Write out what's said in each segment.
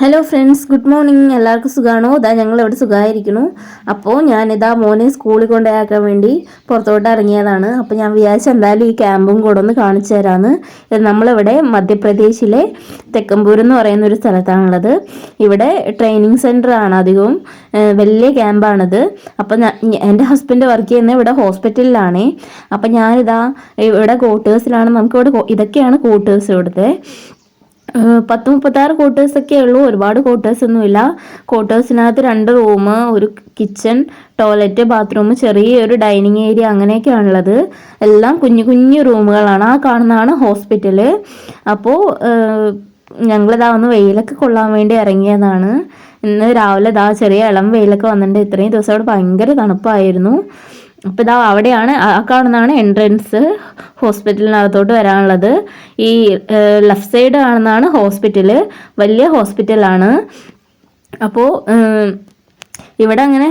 Hello friends good morning എല്ലാവർക്കും സുഖമാണോ ഇതാ ഞങ്ങൾ ഇവിടെ സുഖമായിരിക്കുന്നു. അപ്പോൾ ഞാനിതാ മോനെ സ്കൂളിൽ കൊണ്ടുപോയാക്കാൻ വേണ്ടി പുറത്തോട്ട് ഇറങ്ങിയതാണ്. അപ്പോൾ ഞാൻ വിചാരിച്ച എന്തായാലും ഈ ക്യാമ്പും കൂടെ ഒന്ന് കാണിച്ചു തരാമെന്ന് ഇത് നമ്മളിവിടെ മധ്യപ്രദേശിലെ തെക്കമ്പൂർ എന്ന് പറയുന്ന ഒരു സ്ഥലത്താണുള്ളത്. ഇവിടെ ട്രെയിനിങ് ആണ് അധികവും. വലിയ ക്യാമ്പാണിത് അപ്പം എന്റെ ഹസ്ബൻഡ് വർക്ക് ചെയ്യുന്നത് ഇവിടെ ഹോസ്പിറ്റലിലാണേ അപ്പം ഞാനിതാ ഇവിടെ ക്വാർട്ടേഴ്സിലാണ് നമുക്കിവിടെ ഇതൊക്കെയാണ് ക്വാർട്ടേഴ്സ് ഇവിടുത്തെ. പത്ത് മുപ്പത്താറ് ക്വാർട്ടേഴ്സ് ഒക്കെ ഉള്ളൂ. ഒരുപാട് ക്വാർട്ടേഴ്സ് ഒന്നുമില്ല. ക്വാർട്ടേഴ്സിനകത്ത് രണ്ട് റൂം ഒരു കിച്ചൺ ടോയ്ലറ്റ് ബാത്റൂം ചെറിയൊരു ഡൈനിങ് ഏരിയ അങ്ങനെയൊക്കെയാണുള്ളത്. എല്ലാം കുഞ്ഞു കുഞ്ഞു റൂമുകളാണ് ആ കാണുന്നതാണ് ഹോസ്പിറ്റൽ അപ്പോൾ ഞങ്ങളിതാ ഒന്ന് വെയിലൊക്കെ കൊള്ളാൻ വേണ്ടി ഇറങ്ങിയതാണ്. ഇന്ന് രാവിലെ ഇതാ ചെറിയ ഇളം വെയിലൊക്കെ വന്നിട്ടുണ്ട്. ഇത്രയും ദിവസം അവിടെ ഭയങ്കര തണുപ്പായിരുന്നു. അപ്പോൾ ഇതാ അവിടെയാണ്. ആ കാണുന്നതാണ് എൻട്രൻസ് ഹോസ്പിറ്റലിനകത്തോട്ട് വരാനുള്ളത്. ഈ ലെഫ്റ്റ് സൈഡ് കാണുന്നതാണ് ഹോസ്പിറ്റൽ വലിയ ഹോസ്പിറ്റലാണ് അപ്പോൾ ഇവിടെ അങ്ങനെ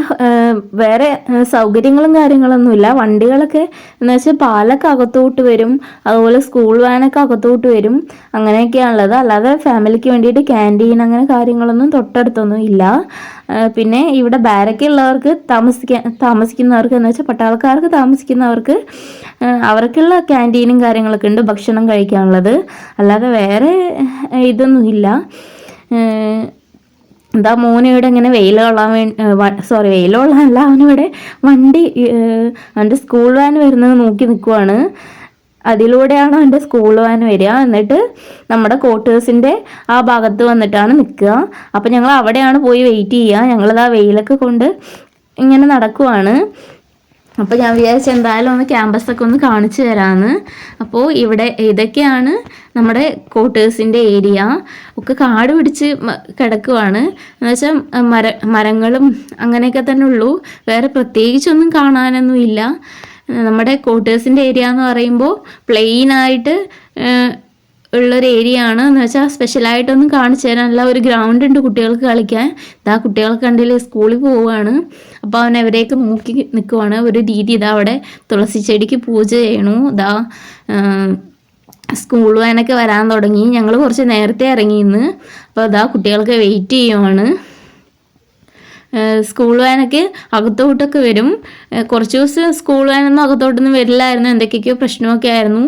വേറെ സൗകര്യങ്ങളും കാര്യങ്ങളൊന്നുമില്ല വണ്ടികളൊക്കെ എന്ന് വെച്ചാൽ പാലൊക്കെ അകത്തോട്ട് വരും. അതുപോലെ സ്കൂൾ വാനൊക്കെ അകത്തോട്ട് വരും. അങ്ങനെയൊക്കെയാണുള്ളത് അല്ലാതെ ഫാമിലിക്ക് വേണ്ടിയിട്ട് ക്യാന്റീൻ അങ്ങനെ കാര്യങ്ങളൊന്നും തൊട്ടടുത്തൊന്നും ഇല്ല. പിന്നെ ഇവിടെ ബാരക്കുള്ളവർക്ക് താമസിക്കാൻ താമസിക്കുന്നവർക്ക് എന്ന് വെച്ചാൽ പട്ടാളക്കാർക്ക് താമസിക്കുന്നവർക്ക് അവർക്കുള്ള ക്യാന്റീനും കാര്യങ്ങളൊക്കെ ഉണ്ട് ഭക്ഷണം കഴിക്കാനുള്ളത്. അല്ലാതെ വേറെ ഇതൊന്നും ഇതൊന്നുമില്ല എന്താ മോനിവിടെ ഇങ്ങനെ വെയിൽ കൊള്ളാൻ വേണ്ടി സോറി വെയിൽ കൊള്ളാനല്ല അവനിവിടെ വണ്ടി അവന്റെ സ്കൂൾ വാൻ വരുന്നത് നോക്കി നിൽക്കുവാണ് അതിലൂടെയാണ് അവന്റെ സ്കൂൾ വാൻ വരിക. എന്നിട്ട് നമ്മുടെ ക്വാർട്ടേഴ്സിന്റെ ആ ഭാഗത്ത് വന്നിട്ടാണ് നിൽക്കുക. അപ്പം ഞങ്ങൾ അവിടെയാണ് പോയി വെയിറ്റ് ചെയ്യുക. ഞങ്ങളിതാ വെയിലൊക്കെ കൊണ്ട് ഇങ്ങനെ നടക്കുവാണ്. അപ്പോൾ ഞാൻ വിചാരിച്ചു എന്തായാലും ഒന്ന് ക്യാമ്പസൊക്കെ ഒന്ന് കാണിച്ചു തരാമെന്ന് അപ്പോൾ ഇവിടെ ഇതൊക്കെയാണ് നമ്മുടെ ക്വാർട്ടേഴ്സിന്റെ ഏരിയ ഒക്കെ കാട് പിടിച്ച് കിടക്കുവാണ്. എന്ന് വെച്ചാൽ മര മരങ്ങളും അങ്ങനെയൊക്കെ തന്നെ ഉള്ളൂ. വേറെ പ്രത്യേകിച്ചൊന്നും കാണാനൊന്നും ഇല്ല. നമ്മുടെ ക്വാർട്ടേഴ്സിന്റെ ഏരിയ എന്ന് പറയുമ്പോൾ പ്ലെയിനായിട്ട് ഉള്ളൊരു ഏരിയ ആണ്. എന്ന് വെച്ചാൽ സ്പെഷ്യലായിട്ടൊന്നും കാണിച്ചു തരാനല്ല. ഒരു ഗ്രൗണ്ട് ഉണ്ട് കുട്ടികൾക്ക് കളിക്കാൻ. ഇതാ കുട്ടികൾക്ക് കണ്ടില്ലേ സ്കൂളിൽ പോവുകയാണ് അപ്പോൾ അവൻ അവരെയൊക്കെ നോക്കി നിൽക്കുവാണ് ഒരു രീതി ഇതാ അവിടെ തുളസി ചെടിക്ക് പൂജ ചെയ്യണു. ഇതാ സ്കൂൾ വാനൊക്കെ വരാൻ തുടങ്ങി. ഞങ്ങൾ കുറച്ച് നേരത്തെ ഇറങ്ങി ഇന്ന്. അപ്പോൾ ഇതാ കുട്ടികൾക്ക് വെയിറ്റ് ചെയ്യുവാണ്. സ്കൂൾ വാനൊക്കെ അകത്തോട്ടൊക്കെ വരും. കുറച്ച് ദിവസം സ്കൂൾ വാനൊന്നും അകത്തോട്ടൊന്നും വരില്ലായിരുന്നു. എന്തൊക്കെയൊക്കെയോ പ്രശ്നമൊക്കെ ആയിരുന്നു.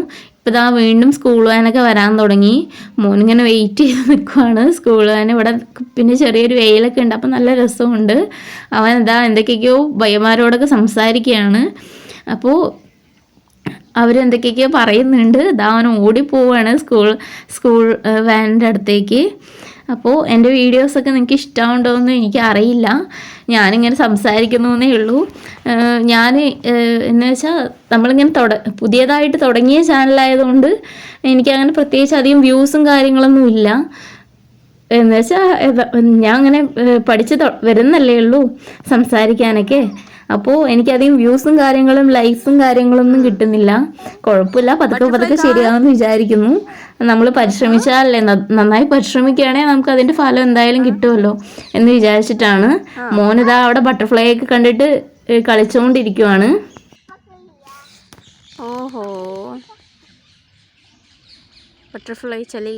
ഇപ്പോൾ ഇതാ വീണ്ടും സ്കൂൾ വാനൊക്കെ വരാൻ തുടങ്ങി. മോനിങ്ങനെ വെയിറ്റ് ചെയ്ത് നിൽക്കുവാണ് സ്കൂൾ വാൻ ഇവിടെ പിന്നെ ചെറിയൊരു വെയിലൊക്കെ ഉണ്ട്. അപ്പം നല്ല രസമുണ്ട്. അവൻ ഇതാ എന്തൊക്കെയൊക്കെയോ ഭയമാരോടൊക്കെ സംസാരിക്കുകയാണ്. അപ്പോൾ അവരെന്തൊക്കെയൊക്കെയോ പറയുന്നുണ്ട്. ഇതാ അവൻ ഓടിപ്പോവാണ് സ്കൂൾ സ്കൂൾ വാനിന്റെ അടുത്തേക്ക്. അപ്പോൾ എന്റെ വീഡിയോസൊക്കെ നിങ്ങൾക്ക് ഇഷ്ടമുണ്ടോ എന്ന് എനിക്ക് ഞാനിങ്ങനെ സംസാരിക്കുന്നേ ഉള്ളൂ. ഞാൻ എന്ന് വെച്ചാൽ നമ്മളിങ്ങനെ തുട പുതിയതായിട്ട് തുടങ്ങിയ ചാനലായതുകൊണ്ട് എനിക്കങ്ങനെ പ്രത്യേകിച്ച് അധികം വ്യൂസും കാര്യങ്ങളൊന്നും ഇല്ല. എന്ന് വെച്ചാൽ ഞാൻ അങ്ങനെ പഠിച്ച് വരുന്നല്ലേ ഉള്ളൂ സംസാരിക്കാനൊക്കെ. അപ്പോൾ എനിക്കധികം വ്യൂസും കാര്യങ്ങളും ലൈക്സും കാര്യങ്ങളൊന്നും കിട്ടുന്നില്ല. കുഴപ്പമില്ല. പതുക്കെ പതുക്കെ ശരിയാവുമെന്ന് വിചാരിക്കുന്നു. നമ്മൾ പരിശ്രമിച്ചാലല്ലേ നന്നായി പരിശ്രമിക്കുകയാണെങ്കിൽ നമുക്ക് അതിന്റെ ഫലം എന്തായാലും കിട്ടുമല്ലോ എന്ന് വിചാരിച്ചിട്ടാണ്. മോനിതാ അവിടെ ബട്ടർഫ്ലൈ ഒക്കെ കണ്ടിട്ട് കളിച്ചുകൊണ്ടിരിക്കുവാണ് ഓഹോ. ബട്ടർഫ്ലൈ ചലി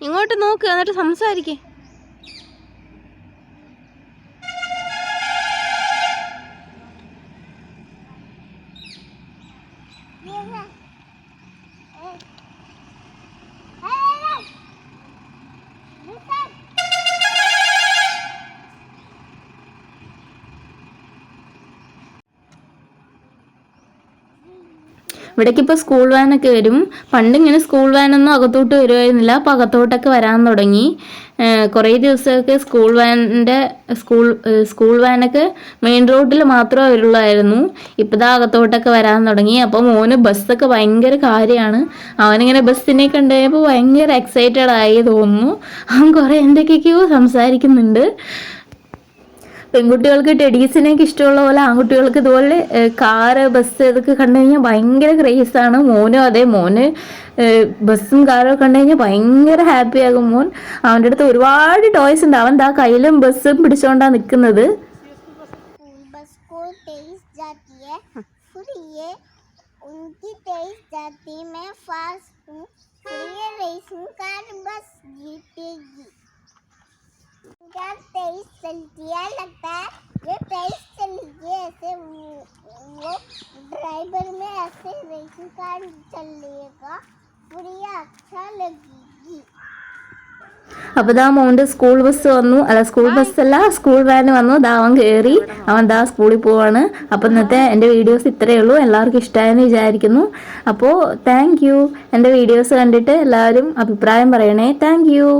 ഇങ്ങോട്ട് നോക്ക് എന്നിട്ട് സംസാരിക്കേ. ഇവിടേക്ക് ഇപ്പോൾ സ്കൂൾ വാനൊക്കെ വരും. പണ്ട് ഇങ്ങനെ സ്കൂൾ വാനൊന്നും അകത്തോട്ട് വരുമായിരുന്നില്ല അപ്പോൾ അകത്തോട്ടൊക്കെ വരാൻ തുടങ്ങി. കുറേ ദിവസമൊക്കെ സ്കൂൾ വാനിന്റെ സ്കൂൾ സ്കൂൾ വാനൊക്കെ മെയിൻ റോഡിൽ മാത്രമേ വരുള്ളായിരുന്നു. ഇപ്പോൾ ഇതാ അകത്തോട്ടൊക്കെ വരാൻ തുടങ്ങി. അപ്പോൾ മോന് ബസ്സൊക്കെ ഭയങ്കര കാര്യമാണ്. അവനിങ്ങനെ ബസ്സിനെ കണ്ടപ്പോൾ ഭയങ്കര എക്സൈറ്റഡ് ആയി തോന്നുന്നു. അവൻ കുറേ എന്തൊക്കെയൊക്കെയോ സംസാരിക്കുന്നുണ്ട്. പെൺകുട്ടികൾക്ക് ടെഡീസിനെയൊക്കെ ഇഷ്ടമുള്ള പോലെ ആൺകുട്ടികൾക്ക് ഇതുപോലെ ഏഹ്, കാറ് ബസ് ഇതൊക്കെ കണ്ടു കഴിഞ്ഞാൽ ഭയങ്കര ക്രേസാണ് മോനും അതെ മോന് ഏഹ്, ബസ്സും കാറും ഒക്കെ കണ്ടു കഴിഞ്ഞാൽ ഭയങ്കര ഹാപ്പി ആകും മോൻ അവൻ്റെ അടുത്ത് ഒരുപാട് ടോയ്സ് ഉണ്ട് അവൻ ദാ കയ്യിലും ബസ്സും പിടിച്ചോണ്ടാ നിൽക്കുന്നത് स्कूल बस को तेईस जाती है फिर ये उनकी तेईस जाती मैं फास्ट हूँ ये रेसिंग कार बस तेईस चलती है लगता है ये तेईस चली है ऐसे वो, वो ड्राइवर में ऐसे रेसिंग कार चल लेगा पूरी अच्छा लगेगी അപ്പോൾ ദാ മോൻ്റെ സ്കൂൾ ബസ് വന്നു അല്ല സ്കൂൾ ബസ്സല്ല സ്കൂൾ വാൻ വന്നു ദാ അവൻ കയറി അവൻ ദാ സ്കൂളിൽ പോവാണ് അപ്പോൾ ഇന്നത്തെ എൻ്റെ വീഡിയോസ് ഇത്രയേ ഉള്ളൂ എല്ലാവർക്കും ഇഷ്ടമായെന്ന് വിചാരിക്കുന്നു അപ്പോൾ താങ്ക് യു എൻ്റെ വീഡിയോസ് കണ്ടിട്ട് എല്ലാവരും അഭിപ്രായം പറയണേ താങ്ക് യു